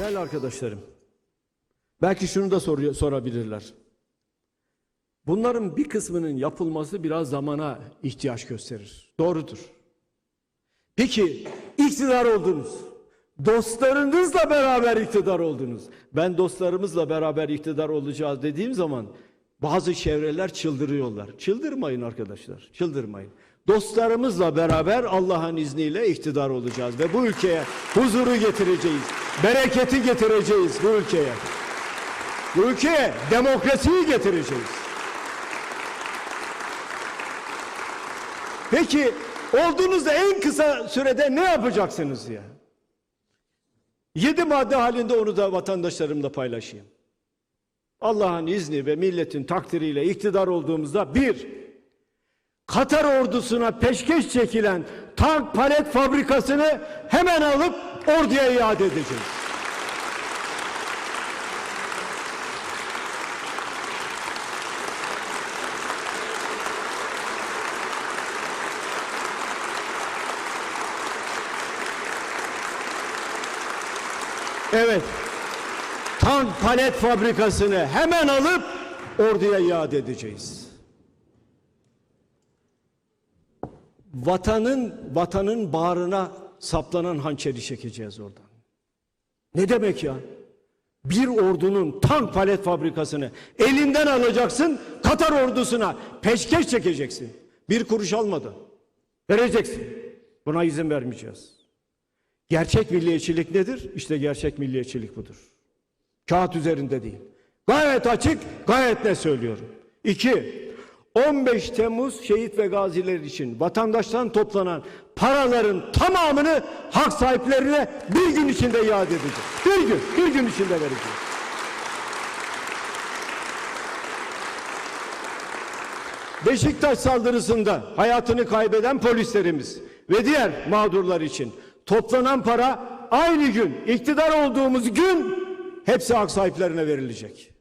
Değerli arkadaşlarım, belki şunu da soruyor, sorabilirler. Bunların bir kısmının yapılması biraz zamana ihtiyaç gösterir. Doğrudur. Peki iktidar oldunuz. Dostlarınızla beraber iktidar oldunuz. Ben dostlarımızla beraber iktidar olacağız dediğim zaman bazı çevreler çıldırıyorlar. Çıldırmayın arkadaşlar, çıldırmayın. Dostlarımızla beraber Allah'ın izniyle iktidar olacağız ve bu ülkeye huzuru getireceğiz. Bereketi getireceğiz bu ülkeye. Bu ülkeye demokrasiyi getireceğiz. Peki olduğunuzda en kısa sürede ne yapacaksınız ya? Yedi madde halinde onu da vatandaşlarımla paylaşayım. Allah'ın izni ve milletin takdiriyle iktidar olduğumuzda bir, Katar ordusuna peşkeş çekilen tank palet fabrikasını hemen alıp orduya iade edeceğiz. Evet. Tank palet fabrikasını hemen alıp orduya iade edeceğiz. Vatanın vatanın bağrına saplanan hançeri çekeceğiz oradan. Ne demek ya? Bir ordunun tank palet fabrikasını elinden alacaksın, Katar ordusuna peşkeş çekeceksin. Bir kuruş almadan. Vereceksin. Buna izin vermeyeceğiz. Gerçek milliyetçilik nedir? İşte gerçek milliyetçilik budur. Kağıt üzerinde değil. Gayet açık, gayet ne söylüyorum. İki, 15 Temmuz şehit ve gaziler için vatandaştan toplanan paraların tamamını hak sahiplerine bir gün içinde iade edeceğiz. Bir gün, bir gün içinde vereceğiz. Beşiktaş saldırısında hayatını kaybeden polislerimiz ve diğer mağdurlar için toplanan para aynı gün iktidar olduğumuz gün hepsi hak sahiplerine verilecek.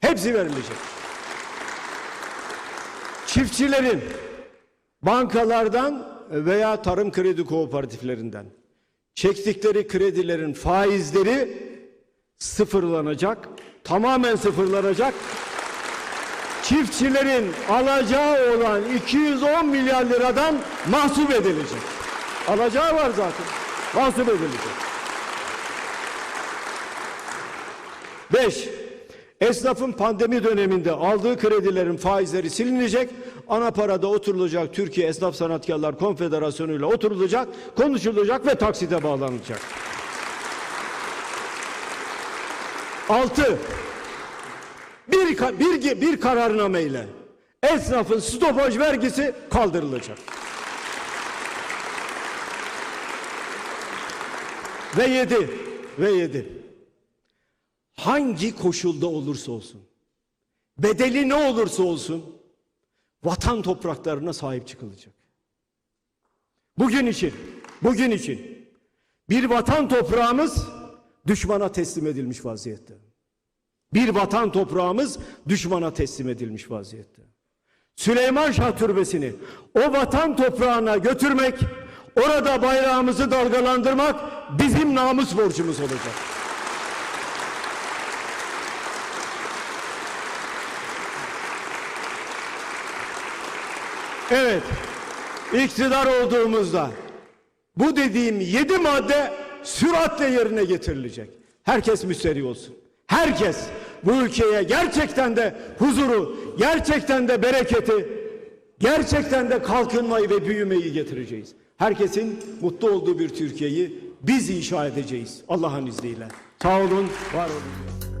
Hepsi verilecek. Çiftçilerin bankalardan veya tarım kredi kooperatiflerinden çektikleri kredilerin faizleri sıfırlanacak, tamamen sıfırlanacak. Çiftçilerin alacağı olan 210 milyar liradan mahsup edilecek. Alacağı var zaten. Mahsup edilecek. Beş, esnafın pandemi döneminde aldığı kredilerin faizleri silinecek. Ana parada oturulacak Türkiye Esnaf Sanatkarlar Konfederasyonu ile oturulacak, konuşulacak ve taksite bağlanacak. Altı, bir, bir, bir kararname ile esnafın stopaj vergisi kaldırılacak. Ve yedi, ve yedi. Hangi koşulda olursa olsun, bedeli ne olursa olsun, vatan topraklarına sahip çıkılacak. Bugün için, bugün için bir vatan toprağımız düşmana teslim edilmiş vaziyette. Bir vatan toprağımız düşmana teslim edilmiş vaziyette. Süleyman Şah Türbesi'ni o vatan toprağına götürmek, orada bayrağımızı dalgalandırmak bizim namus borcumuz olacak. Evet, iktidar olduğumuzda bu dediğim yedi madde süratle yerine getirilecek. Herkes müsterih olsun. Herkes bu ülkeye gerçekten de huzuru, gerçekten de bereketi, gerçekten de kalkınmayı ve büyümeyi getireceğiz. Herkesin mutlu olduğu bir Türkiye'yi biz inşa edeceğiz Allah'ın izniyle. Sağ olun, var olun.